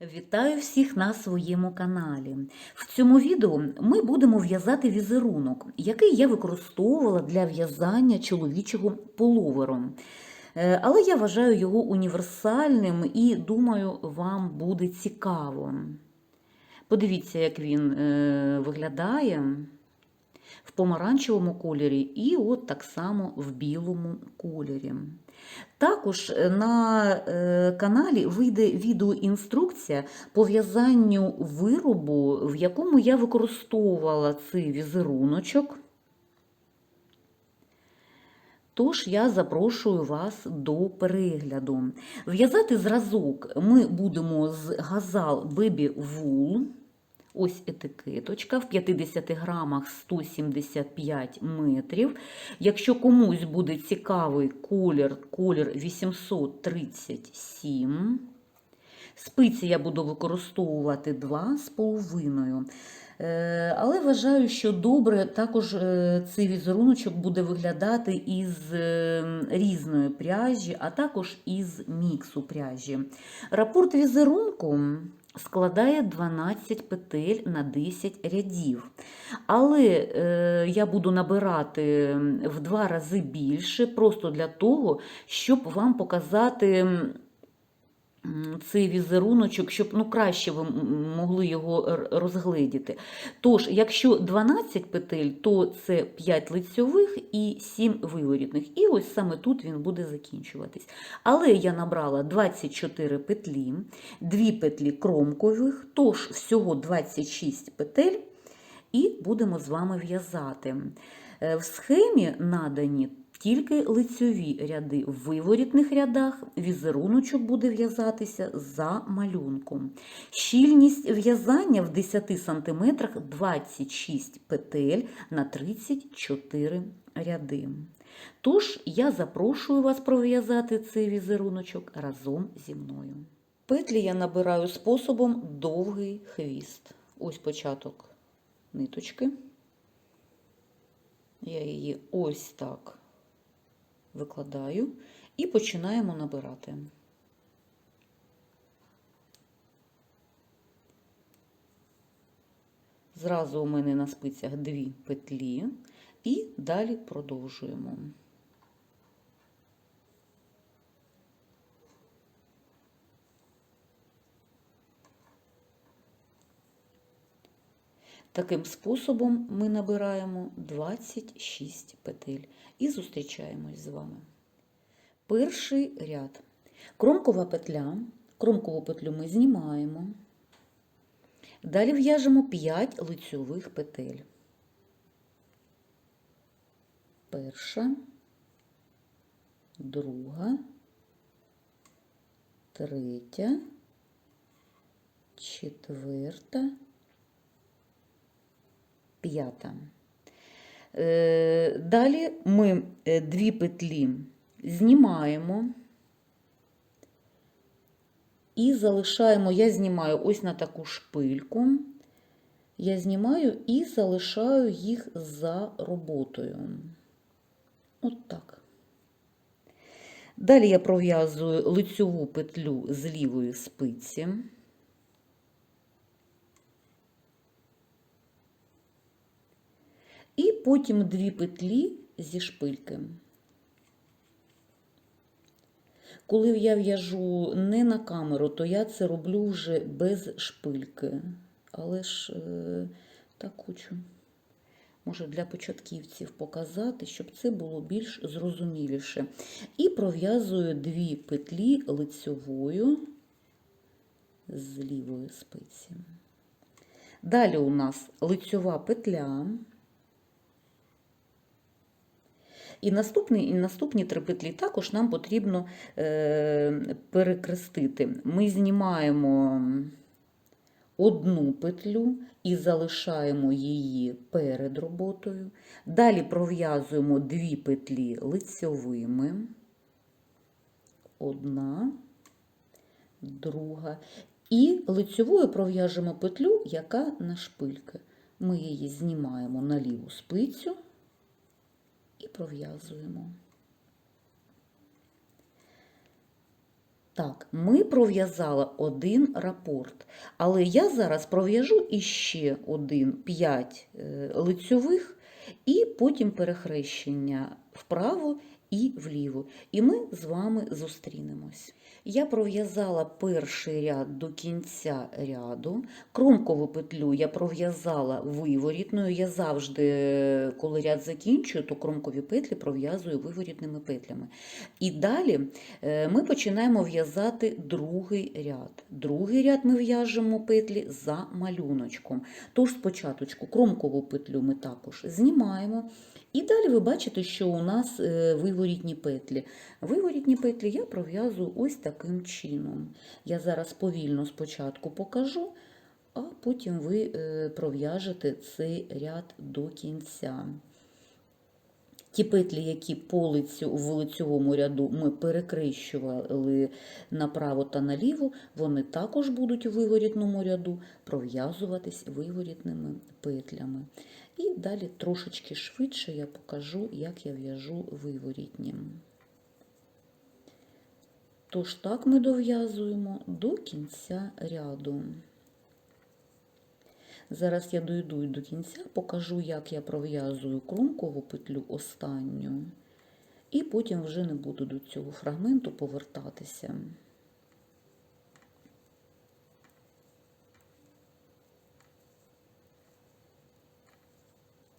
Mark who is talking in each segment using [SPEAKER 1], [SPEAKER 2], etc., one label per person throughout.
[SPEAKER 1] Вітаю всіх на своєму каналі. В цьому відео ми будемо в'язати візерунок, який я використовувала для в'язання чоловічого половеру. Е, Але я вважаю його універсальним і думаю, вам буде цікаво. Подивіться, як він е, виглядає в помаранчевому кольорі і от так само в білому кольорі. Також е, на е, каналі вийде відеоінструкція по в'язанню виробу, в якому я використовувала цей візеруночок. Тож я запрошую вас до перегляду. В'язати зразок ми будемо з газал Baby Wool. Ось етикеточка в 50 грамах 175 метрів. Якщо комусь буде цікавий колір, колір 837. Спиці я буду використовувати 2,5. Е, Але вважаю, що добре також е, цей візеруночок буде виглядати із е, різної пряжі, а також із міксу пряжі. Рапорт візерунку складає 12 петель на 10 рядів. Але е, я буду набирати в два рази більше, просто для того, щоб вам показати. Цей візеруночок, щоб ну, краще ви могли його розгледіти. Тож, якщо 12 петель, то це 5 лицьових і 7 виворітних. І ось саме тут він буде закінчуватись. Але я набрала 24 петлі, 2 петлі кромкових, тож всього 26 петель, і будемо з вами в'язати. Е, В схемі надані тільки лицьові ряди. В виворітних рядах візеруночок буде в'язатися за малюнком. Щільність в'язання в 10 см 26 петель на 34 ряди. Тож я запрошую вас пров'язати цей візеруночок разом зі мною. Петлі я набираю способом довгий хвіст. Ось початок ниточки. Я її ось так викладаю і починаємо набирати. Зразу у мене на спицях дві петлі, і далі продовжуємо. Таким способом ми набираємо 26 петель і зустрічаємось з вами. Перший ряд. Кромкова петля. Кромкову петлю ми знімаємо. Далі в'яжемо 5 лицьових петель. Перша, друга, третя, четверта, п'ята. Е, Далі ми е, дві петлі знімаємо і залишаємо, я знімаю ось на таку шпильку, я знімаю і залишаю їх за роботою. От так. Далі я пров'язую лицьову петлю з лівої спиці. І потім дві петлі зі шпильки. Коли я в'яжу не на камеру, то я це роблю вже без шпильки. Але ж е, так хочу, може, для початківців показати, щоб це було більш зрозуміліше. І пров'язую дві петлі лицьовою з лівої спиці. Далі у нас лицьова петля. І наступні, і наступні три петлі також нам потрібно е, перекрестити. Ми знімаємо одну петлю і залишаємо її перед роботою. Далі пров'язуємо дві петлі лицьовими. Одна, друга. І лицьовою пров'яжемо петлю, яка на шпильки. Ми її знімаємо на ліву спицю і пров'язуємо. Так, ми пров'язали один рапорт, але я зараз пров'яжу іще один 5 лицьових і потім перехрещення вправо і вліво. І ми з вами зустрінемось. Я пров'язала перший ряд до кінця ряду. Кромкову петлю я пров'язала виворітною. Я завжди, коли ряд закінчую, то кромкові петлі пров'язую виворітними петлями. І далі е, ми починаємо в'язати другий ряд. Другий ряд ми в'яжемо петлі за малюночком. Тож спочатку кромкову петлю ми також знімаємо. І далі ви бачите, що у нас вигорітні виворітні петлі. Виворітні петлі я пров'язую ось таким чином. Я зараз повільно спочатку покажу, а потім ви е, пров'яжете цей ряд до кінця. Ті петлі, які по лицю, в лицьовому ряду ми перекрещували направо та наліво, вони також будуть у виворітному ряду пров'язуватись виворітними петлями. І далі трошечки швидше я покажу, як я в'яжу виворітнім. Тож так ми дов'язуємо до кінця ряду. Зараз я дойду до кінця, покажу, як я пров'язую кромкову петлю останню, і потім вже не буду до цього фрагменту повертатися.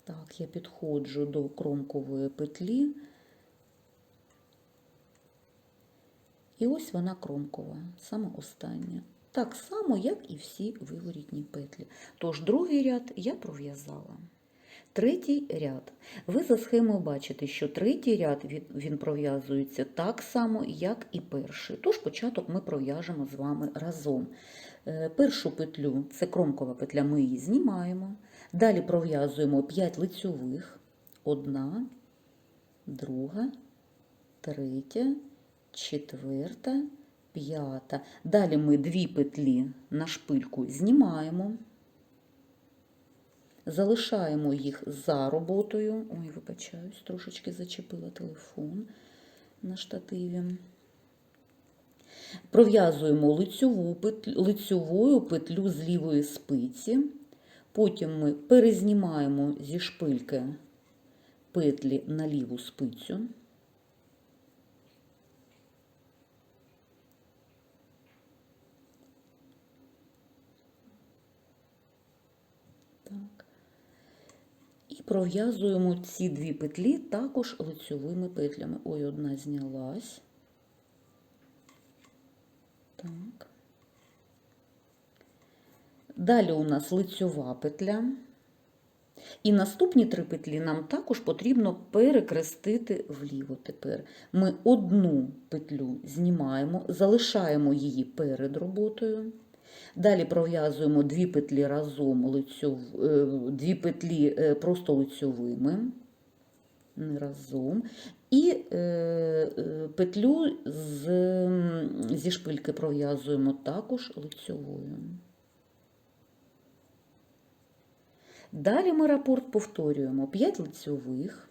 [SPEAKER 1] Так, я підходжу до кромкової петлі. І ось вона кромкова, саме остання. Так само, як і всі виворітні петлі. Тож другий ряд я пров'язала. Третій ряд. Ви за схемою бачите, що третій ряд він, пров'язується так само, як і перший. Тож початок ми пров'яжемо з вами разом. Е, Першу петлю, це кромкова петля, ми її знімаємо. Далі пров'язуємо 5 лицьових, одна, друга, третя, четверта, п'ята. Далі ми дві петлі на шпильку знімаємо, залишаємо їх за роботою. Ой, вибачаюсь, трошечки зачепила телефон на штативі. Пров'язуємо лицьову петлю, лицьовою петлю з лівої спиці. Потім ми перезнімаємо зі шпильки петлі на ліву спицю. Так. І пров'язуємо ці дві петлі також лицьовими петлями. Ой, одна знялась. Так. Далі у нас лицьова петля. І наступні три петлі нам також потрібно перекрестити вліво тепер. Ми одну петлю знімаємо, залишаємо її перед роботою. Далі пров'язуємо дві петлі разом лицьов... е, дві петлі е, просто лицьовими, разом. І е, петлю з, зі шпильки пров'язуємо також лицьовою. Далі ми рапорт повторюємо 5 лицьових,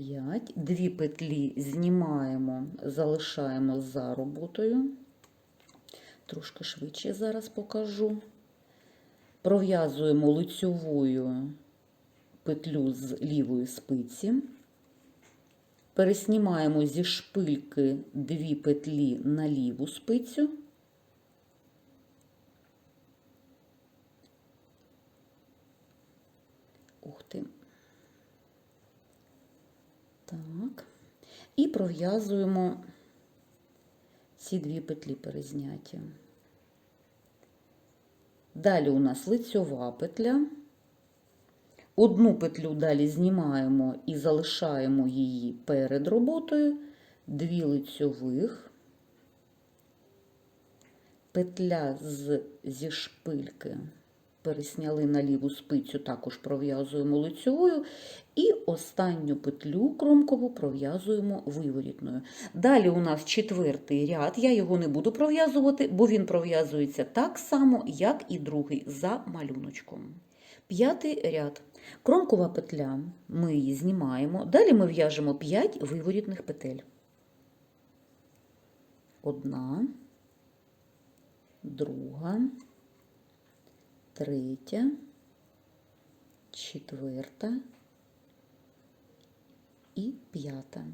[SPEAKER 1] П'ять, дві петлі знімаємо, залишаємо за роботою. Трошки швидше зараз покажу. Пров'язуємо лицьовою петлю з лівої спиці. Переснімаємо зі шпильки дві петлі на ліву спицю. І пров'язуємо ці дві петлі перезняті. Далі у нас лицьова петля. Одну петлю далі знімаємо і залишаємо її перед роботою, дві лицьових, петля з, зі шпильки пересняли на ліву спицю, також пров'язуємо лицьовою, і останню петлю кромкову пров'язуємо виворітною. Далі у нас четвертий ряд, я його не буду пров'язувати, бо він пров'язується так само, як і другий, за малюночком. П'ятий ряд. Кромкова петля, ми її знімаємо. Далі ми в'яжемо 5 виворітних петель. Одна, друга, третя, четверта і п'ята.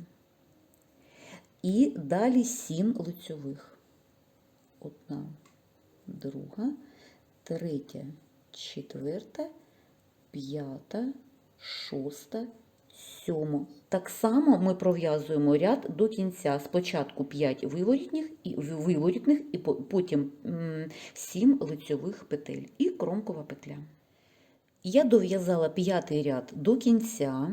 [SPEAKER 1] І далі сім лицьових. Одна, друга, третя, четверта, п'ята, шоста, сьома. Так само ми пров'язуємо ряд до кінця. Спочатку 5 виворітних і виворітних, і по- потім 7 лицьових петель і кромкова петля. Я дов'язала п'ятий ряд до кінця,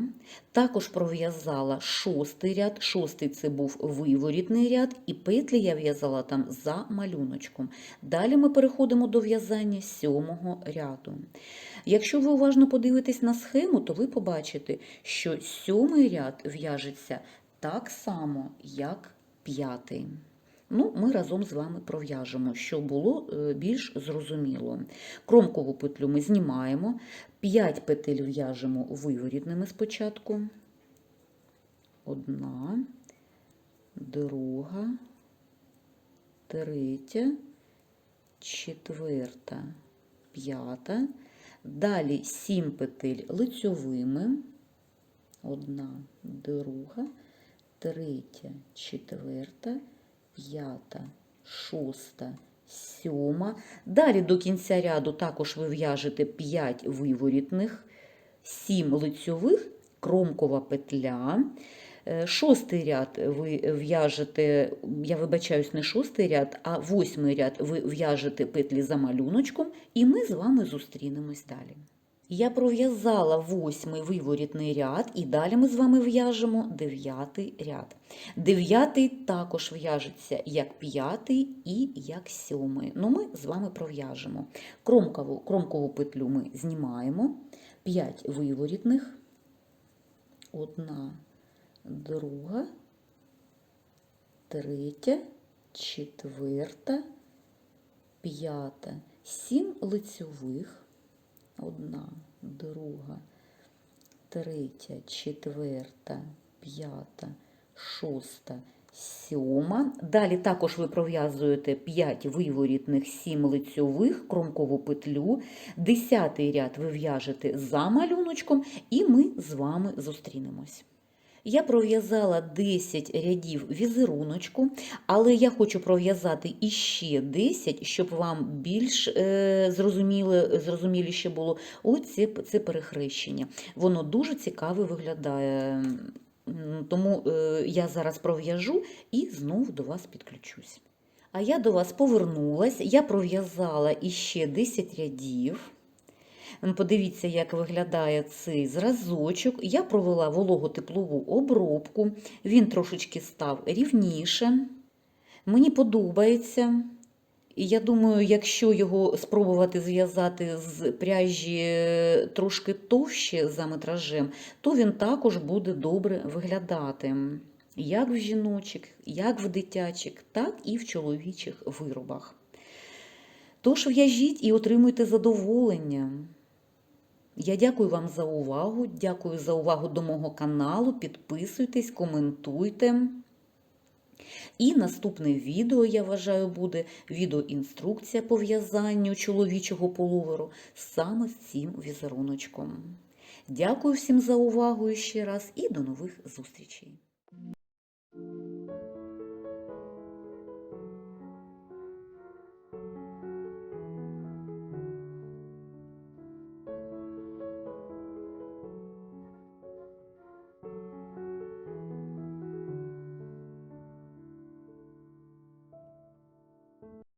[SPEAKER 1] також пров'язала шостий ряд, шостий це був виворітний ряд, і петлі я в'язала там за малюночком. Далі ми переходимо до в'язання сьомого ряду. Якщо ви уважно подивитесь на схему, то ви побачите, що сьомий ряд в'яжеться так само, як п'ятий. Ну, ми разом з вами пров'яжемо, щоб було е, більш зрозуміло. Кромкову петлю ми знімаємо, 5 петель в'яжемо виворітними спочатку. Одна, друга, третя, четверта, п'ята. Далі 7 петель лицьовими. Одна, друга, третя, четверта, п'ята, шоста, сьома. Далі до кінця ряду також ви в'яжете 5 виворітних, 7 лицьових, кромкова петля. Е, Шостий ряд ви в'яжете, я вибачаюсь, не шостий ряд, а восьмий ряд ви в'яжете петлі за малюночком, і ми з вами зустрінемось далі. Я пров'язала восьмий виворітний ряд, і далі ми з вами в'яжемо дев'ятий ряд. Дев'ятий також в'яжеться як п'ятий і як сьомий. Ну, ми з вами пров'яжемо. Кромкову, кромкову петлю ми знімаємо, 5 виворітних, одна, друга, третя, четверта, п'ята, сім лицьових одна, друга, третя, четверта, п'ята, шоста, сьома. Далі також ви пров'язуєте 5 виворітних, 7 лицьових, кромкову петлю. Десятий ряд ви в'яжете за малюночком, і ми з вами зустрінемось. Я пров'язала 10 рядів візеруночку, але я хочу пров'язати іще 10, щоб вам більш е, зрозуміліше було оце це перехрещення. Воно дуже цікаво виглядає. Тому е, я зараз пров'яжу і знову до вас підключусь. А я до вас повернулась, я пров'язала іще 10 рядів. Подивіться, як виглядає цей зразочок. Я провела вологотеплову обробку, він трошечки став рівніше. Мені подобається. І я думаю, якщо його спробувати зв'язати з пряжі е, трошки товще за метражем, то він також буде добре виглядати. Як в жіночих, як в дитячих, так і в чоловічих виробах. Тож в'яжіть і отримуйте задоволення. Я дякую вам за увагу. Дякую за увагу до мого каналу. Підписуйтесь, коментуйте. І наступне відео, я вважаю, буде відеоінструкція по в'язанню чоловічого полуверу саме з цим візеруночком. Дякую всім за увагу ще раз і до нових зустрічей!